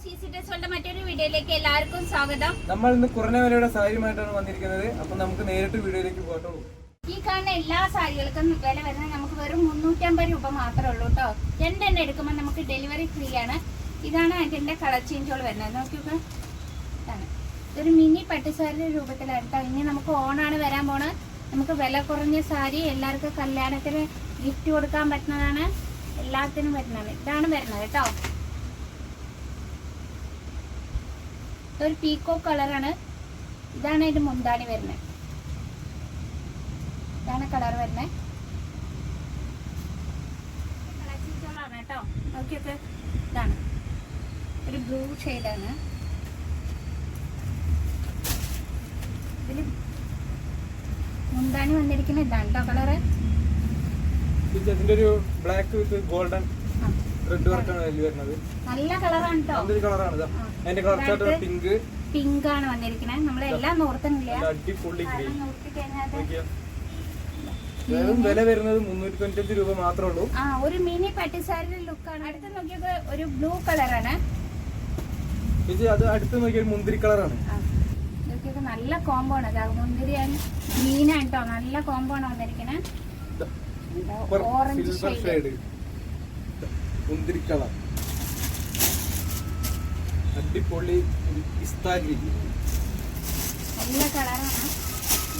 മറ്റൊരു വീഡിയോയിലേക്ക് എല്ലാവർക്കും സ്വാഗതം. നമ്മൾ ഇന്ന് കുറഞ്ഞ വിലയുടെ സാരിയുമായിട്ടാണ് വന്നിരിക്കുന്നത്. അപ്പൊ നമുക്ക് നേരിട്ട് വീഡിയോയിലേക്ക് പോകട്ടുള്ളൂ ഈ കാണുന്ന എല്ലാ സാരികൾക്കും വില വരുന്നത് നമുക്ക് വെറും മുന്നൂറ്റമ്പത് രൂപ മാത്രമേ ഉള്ളൂ കേട്ടോ രണ്ടെണ്ണം എടുക്കുമ്പോൾ നമുക്ക് ഡെലിവറി ഫ്രീ ആണ്. ഇതാണ് അതിന്റെ കളർ ചേഞ്ചുകൾ വരുന്നത്. നോക്കിയൊക്കെ ഇതാണ്. ഇതൊരു മിനി പട്ടുസാരിയുടെ രൂപത്തിലാണ് കേട്ടോ ഇനി നമുക്ക് ഓണാണ് വരാൻ പോണത്. നമുക്ക് വില കുറഞ്ഞ സാരി എല്ലാവർക്കും കല്യാണത്തിന് ഗിഫ്റ്റ് കൊടുക്കാൻ പറ്റുന്നതാണ്. എല്ലാത്തിനും വരുന്നത്. ഇതാണ് വരുന്നത് കേട്ടോ ഇതൊരു പീക്കോ കളറാണ് ഇതാണ് അതിന്റെ മുന്താണി വരുന്നത്. ഇതാണ് കളർ വരുന്നത്. കളർ കേട്ടോ നോക്കിയൊക്കെ ഇതാണ്. ഒരു ബ്ലൂ ഷെയ്ഡാണ് ഇതിൽ മുന്താണി വന്നിരിക്കുന്ന ഇതാണ് കേട്ടോ കളറ് ഒരു ബ്ലാക്ക് വിത്ത് ഗോൾഡൻ റെഡ് വർക്കാണ് അതിൽ വരുന്നത്. നല്ല കളറാണ് കേട്ടോ കളറാണ് അതിന്റെ കളർ ചാർട്ട് പിങ്ക് പിങ്ക് ആണ് വന്നിരിക്കുന്നത് നമ്മളെല്ലാം എല്ലാം നോർത്തണില്ല അടിപൊളി ഗ്രീൻ വെറും വില വരുന്നത് മുന്നൂറ്റി തൊണ്ണൂറ്റഞ്ച് രൂപ മാത്രമേ ഉള്ളൂ. ആ ഒരു മിനി പട്ടുസാരിയുടെ ലുക്കാണ് അടുത്ത് നോക്കിയത് ഒരു ബ്ലൂ കളറാണ് ചേച്ചി അത് അടുത്ത് നോക്കിയ മുന്തിരി കളറാണ് ഇതൊക്കെ നല്ല കോംബോ ആണ്. അത് മുന്തിരി ഗ്രീൻ ആയിട്ടോ നല്ല കോംബോ ആണ് വന്നിരിക്കണേ. ഓറഞ്ച് മുന്തിരി കളർ അടിപൊളി പിസ്താ ഗ്രീൻ നല്ല കളറാണ്.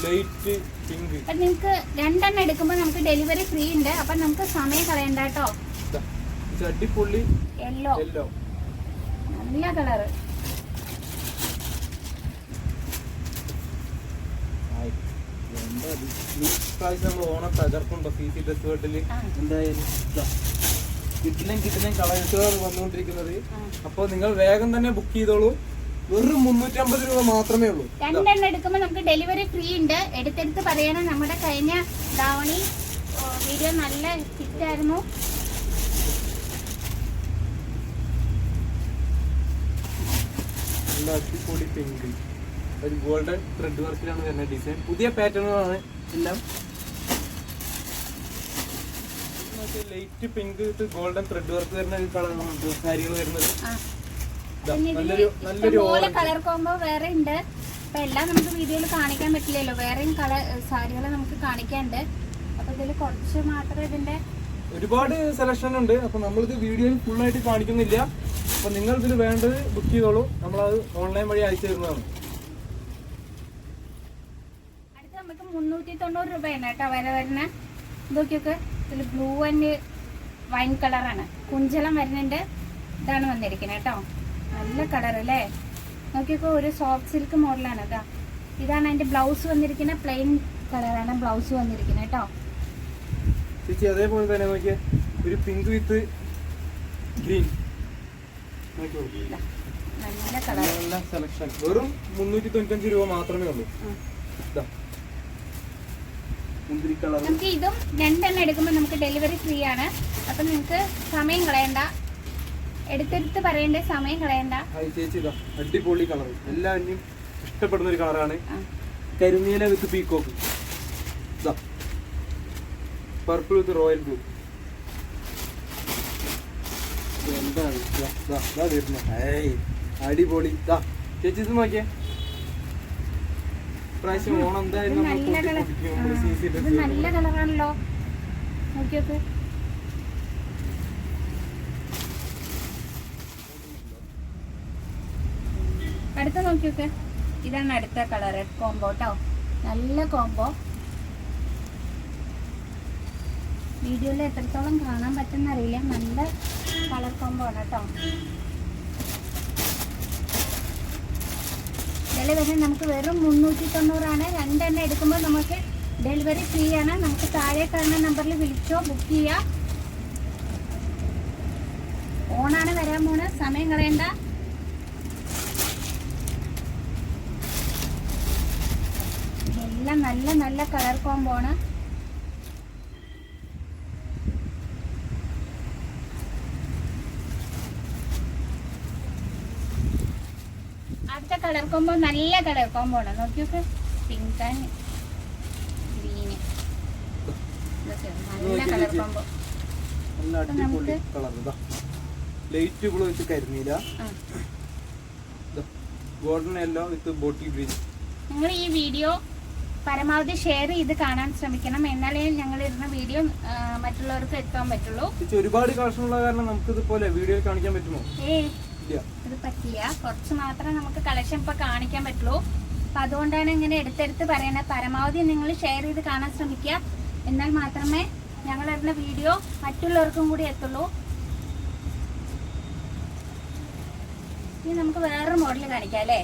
Light pink. അപ്പൊ നിങ്ങക്ക് രണ്ടെണ്ണം എടുക്കുമ്പോൾ നമുക്ക് ഡെലിവറി ഫ്രീ ഉണ്ട്. അപ്പൊ നമുക്ക് സമയം കളയണ്ട കേട്ടോ. അടിപൊളി യെല്ലോ യെല്ലോ നല്ല കളറ്. ഓണം തകർക്കുണ്ടോ സി സി ഡ്രസ് വേൾഡിൽ ആ. എന്തായാലും കിട്ടിലും കിട്ടിലും കളേഴ്സുകൾ വന്നുകൊണ്ടിരിക്കുന്നത്. അപ്പൊ അപ്പോൾ നിങ്ങൾ വേഗം തന്നെ ബുക്ക് ചെയ്തോളൂ. വെറും മുന്നൂറ്റമ്പത് രൂപ മാത്രമേ ഉള്ളൂ. രണ്ടെണ്ണം എടുക്കുമ്പോൾ നമുക്ക് ഡെലിവറി ഫ്രീ ഉണ്ട്. എടുത്തെടുത്ത് പറയണം. നമ്മുടെ കഴിഞ്ഞ ധാവണി വീഡിയോ നല്ല ഹിറ്റായിരുന്നു നല്ല അടിപൊളി പിങ്ക് ഒരു ഗോൾഡൻ ത്രെഡ് വർക്കിലാണ് വരുന്ന ഡിസൈൻ പുതിയ പാറ്റേണുകളാണ് എല്ലാം light pink with golden thread work വരുന്ന കളർ സാരികൾ വരുന്നത്. ഇതിൽ നല്ലൊരു നല്ലൊരു കളർ കോമ്പോ വേറെ ഉണ്ട്. അപ്പൊ എല്ലാം നമുക്ക് വീഡിയോയിൽ കാണിക്കാൻ പറ്റില്ലല്ലോ. വേറെയും കളർ സാരികൾ നമുക്ക് കാണിക്കാനുണ്ട്. അപ്പൊ ഇതിൽ കുറച്ച് മാത്രമേ ഇതിന്റെ ഒരുപാട് സെലക്ഷൻ ഉണ്ട്. അപ്പൊ നമ്മളിത് വീഡിയോയിൽ ഫുൾ ആയിട്ട് കാണിക്കുന്നില്ല. അപ്പൊ നിങ്ങൾ ഇതിൽ വേണ്ടത് ബുക്ക് ചെയ്തോളൂ. നമ്മളത് ഓൺലൈൻ വഴി അയച്ചു തരുന്നതാണ്. അടുത്ത് നമുക്ക് മുന്നൂറ്റി തൊണ്ണൂറ് രൂപയാണ് കേട്ടോ വില വരുന്ന ഇതൊക്കെയൊക്കെ ഇതിൽ ബ്ലൂ ആൻഡ് വൈൻ കളറാണ് കുഞ്ചലം വരുന്നുണ്ട് ഇതാണ് വന്നിരിക്കുന്നത് കേട്ടോ. നല്ല കളർ അല്ലേ? നോക്കിയപ്പോൾ ഒരു സോഫ്റ്റ് സിൽക്ക് മോഡലാണ് ഇതാ. ഇതാണ് അതിന്റെ ബ്ലൗസ് വന്നിരിക്കുന്ന പ്ലെയിൻ കളറാണ് ബ്ലൗസ് വന്നിരിക്കുന്നത് കേട്ടോ. ചേച്ചി അതേപോലെ തന്നെ നോക്കിയേ ഒരു പിങ്ക് വിത്ത് ഗ്രീൻ നല്ല സെലക്ഷൻ വെറും മുന്നൂറ്റി തൊണ്ണൂറ്റഞ്ച് രൂപ മാത്രമേ ഉള്ളൂ. മുന്തിരി കളർ നമുക്ക് ഇതും രണ്ടെണ്ണം എടുക്കുമ്പോൾ നമുക്ക് ഡെലിവറി ഫ്രീ ആണ്. അപ്പം നിങ്ങൾക്ക് സമയം കളയണ്ട. എടുത്തെടുത്ത് പറയേണ്ട സമയം കളയണ്ട. ചേച്ചി ഇതാ അടിപൊളി കളർ എല്ലാവരും ഇഷ്ടപ്പെടുന്ന ഒരു കളറാണ് കരിമീല കരിനീല വിത്ത് പീക്കോക്ക് ഇതാ. പർപ്പിൾ വിത്ത് റോയൽ ബ്ലൂ എന്താണ് അടിപൊളി. ഇതാ ചേച്ചി ഇത് നോക്കിയേ. ഓണം എന്തായാലും നല്ല കളർ. ഇത് നല്ല. കളറാണല്ലോ. നോക്കിയോക്ക്. അടുത്ത നോക്കിയൊക്കെ. ഇതാണ് അടുത്ത കളർ കോംബോ കേട്ടോ നല്ല കോംബോ. വീഡിയോയിൽ എത്രത്തോളം കാണാൻ പറ്റുന്ന അറിയില്ല നല്ല കളർ കോംബോ ആണ് കേട്ടോ വില വരുന്നത് നമുക്ക് വെറും മുന്നൂറ്റി തൊണ്ണൂറാണ് രണ്ടെണ്ണം എടുക്കുമ്പോൾ നമുക്ക് ഡെലിവറി ഫ്രീ ആണ് നമുക്ക് താഴെ കാണുന്ന നമ്പറിൽ വിളിച്ചോ ബുക്ക് ചെയ്യാം. ഓണാണ് വരാൻ പോണ്. സമയം കളയണ്ട. എല്ലാം നല്ല നല്ല കളർ കോംബോ ആണ്. അടുത്ത കളർ കോമ്പോ നല്ല കളർ കോമ്പോ ആണ്. നോക്കിയോക്ക്. പിങ്ക് ആൻഡ് ഗ്രീന് നല്ല കളർ കോമ്പോ നല്ല അടിപൊളി കളർ ഇതാ. ലൈറ്റ് ബ്ലൂ വിത്ത് കരിനീല ഗോൾഡൻ യെല്ലോ വിത്ത് ബോട്ടി ഗ്രീൻ നിങ്ങൾ ഈ വീഡിയോ പരമാവധി ഷെയർ ചെയ്ത് കാണാൻ ശ്രമിക്കണം. എന്നാലേ ഞങ്ങൾ ഇരുന്ന വീഡിയോ മറ്റുള്ളവർക്ക് എത്താൻ പറ്റുള്ളൂ. ഒരുപാട് കളക്ഷൻ കാരണം നമുക്ക് ഇതുപോലെ വീഡിയോയിൽ കാണിക്കാൻ പറ്റുമോ? ഏ ഇല്ല. ഇത് പറ്റില്ല. കുറച്ച് മാത്രമേ നമുക്ക് കളക്ഷൻ ഇപ്പൊ കാണിക്കാൻ പറ്റുള്ളൂ. അപ്പൊ അതുകൊണ്ടാണ് ഇങ്ങനെ എടുത്തെടുത്ത് പറയുന്നത്. പരമാവധി നിങ്ങൾ ഷെയർ ചെയ്ത് കാണാൻ ശ്രമിക്കുക. എന്നാൽ മാത്രമേ ഞങ്ങൾ ഇടുന്ന വീഡിയോ മറ്റുള്ളവർക്കും കൂടി എത്തുള്ളൂ. ഇനി നമുക്ക് വേറൊരു മോഡൽ കാണിക്കാം അല്ലേ.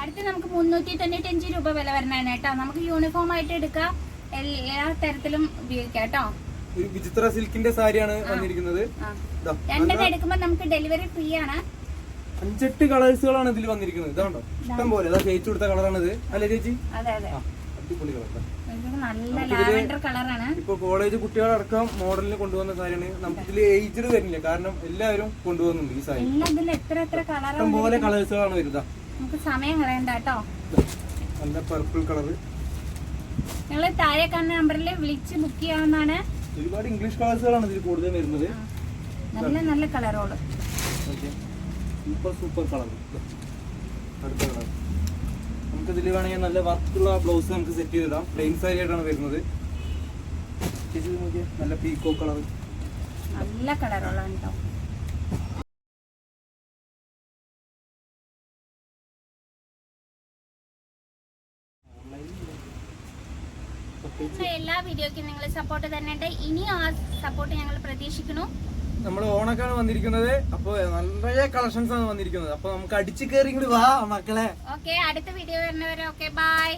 അടുത്ത് നമുക്ക് മുന്നൂറ്റി തൊണ്ണൂറ്റഞ്ച് രൂപ വില വരണതാണ് കേട്ടോ. നമുക്ക് യൂണിഫോം ആയിട്ട് എടുക്കാം. എല്ലാ തരത്തിലും ഉപയോഗിക്കാം കേട്ടോ. ഒരു വിചിത്ര സിൽക്കിന്റെ സാരിയാണ് വന്നിരിക്കുന്നത്. രണ്ടെണ്ണം നമുക്ക് ഡെലിവറി ഫ്രീ ആണ്. അഞ്ചെട്ട് കളേഴ്സുകളാണ് ഇതിൽ വന്നിരിക്കുന്നത്. ഇതാണോ ഇഷ്ടം പോലെ. അതാ ചേച്ചി കൊടുത്ത കളറാണിത്. അല്ലേ ചേച്ചി? അടിപൊളി കളർ ഇപ്പൊ കോളേജ് കുട്ടികളടക്കം മോഡലിന് കൊണ്ടുവന്ന സാരിയാണ്. നമുക്ക് ഇതിൽ ഏജ്ഡ് വരുന്നില്ല. കാരണം എല്ലാവരും കൊണ്ടുപോകുന്നുണ്ട് ഈ സാരി. ഇഷ്ടം പോലെ കളേഴ്സുകളാണ് വരുന്നത്. നമുക്ക് സമയം കളയണ്ട കേട്ടോ. നല്ല പർപ്പിൾ കളർ ഞങ്ങൾ താഴെ കാണുന്ന നമ്പറിൽ വിളിച്ച് ബുക്ക് ചെയ്യാവുന്നതാണ്. ഒരുപാട് ഇംഗ്ലീഷ് കളേഴ്സുകളാണ് ഇതിൽ കൂടുതൽ വരുന്നത്. നല്ല നല്ല കളറോൾ സൂപ്പർ സൂപ്പർ കളർ അടുത്ത കളർ നമുക്ക് ഇതിൽ വേണമെങ്കിൽ നല്ല വർക്കുള്ള ബ്ലൗസ് നമുക്ക് സെറ്റ് ചെയ്തിടാം. പ്ലെയിൻ സാരി ആയിട്ടാണ് വരുന്നത്. ചേച്ചി നല്ല പീക്കോ കളർ നല്ല കളറോളാണ് കേട്ടോ എല്ലാ വീഡിയോയ്ക്കും നിങ്ങൾ സപ്പോർട്ട് തന്നെ ഇനി ആ സപ്പോർട്ട് ഞങ്ങൾ പ്രതീക്ഷിക്കുന്നു. നമ്മൾ ഓണക്കാണ് വന്നിരിക്കുന്നത്. അപ്പൊ നല്ല കളക്ഷൻസ് ആണ് വന്നിരിക്കുന്നത്. അപ്പൊ നമുക്ക് അടിച്ചു കയറി വാ മക്കളെ. ഓക്കെ അടുത്ത വീഡിയോ വരുന്നവരെ ഓക്കെ ബൈ